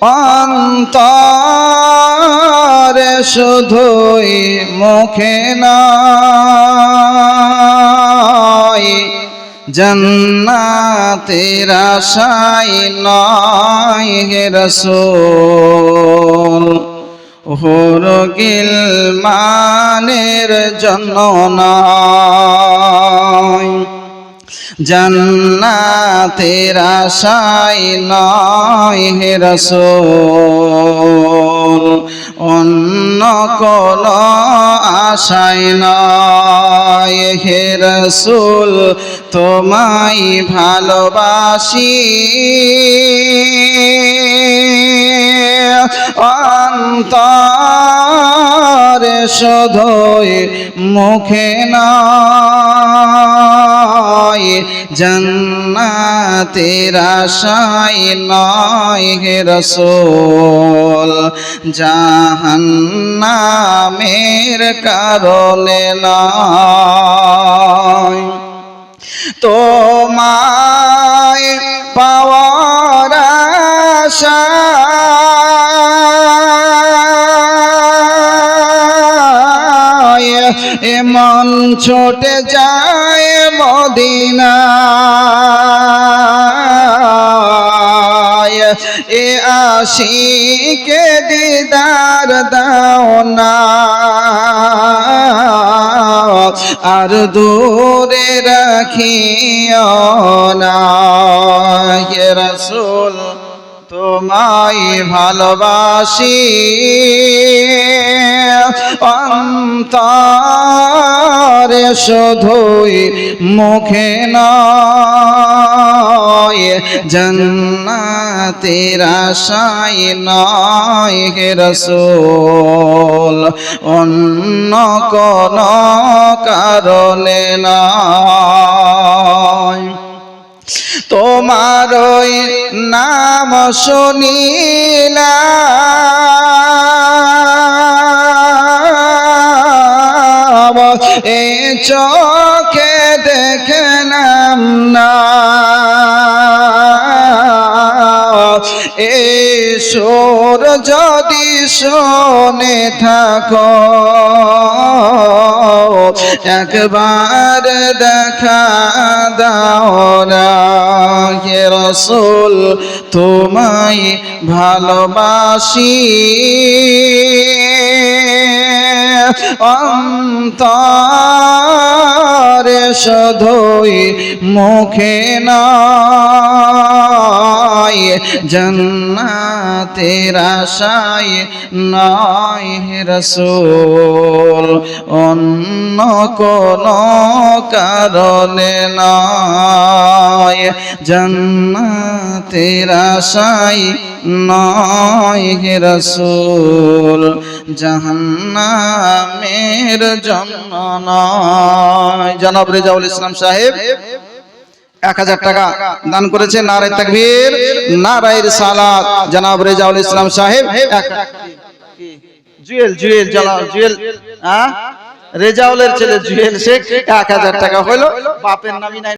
অন্তরে শুধুই মুখে নয় জন্নাতের আশাই নয় হে রসুল। হুর গিলমানের জন্য নয়। জন্নাতের আশাই নয় হে রসুল, অন্য কোন আশাই নয় হে রসুল, তোমায় ভালোবাসি। অন্তরে শুধুই মুখে নয়। জন্নাতের আশাই নয় হে রসুল জাহান্নামের কারণে নয়। তোমায় পাওয়ার আশায় এমন ছোটে যায় মদিনা এ আশিকে দিদার দাও না। আর দূরে রাখিও না। রসুল, তোমায় ভালোবাসি। অন্তরে শুধুই মুখে নয়, জন্নাতের আশাই নয় হে রসুল, অন্য কোন কারণে নয়। তোমার নাম শুনিলাম এ চোখে দেখলাম না। এ সুর যদি শোনে থাকো, একবার দেখা দাও না। রসুল, তোমায় ভালোবাসি। অন্তরে শুধুই মুখে নয় জন্নাতের আশায় নয় রসুল, অন্য কোন কারণে নয় জন্নাতের আশায় নয় রসুল। জাহান্নামের জন্য নয়। জনাব রেজাউল ইসলাম সাহেব, এক হাজার টাকা দান করেছে নারায় তাকবীর নারায়ের সালাত জনাব রেজাউল ইসলাম সাহেব জুয়েল জুয়েল, জনাব জুয়েল হ্যাঁ? রেজাউলের ছেলে জুয়েল শেখ, এক হাজার টাকা হলো বাপের নামই নাই।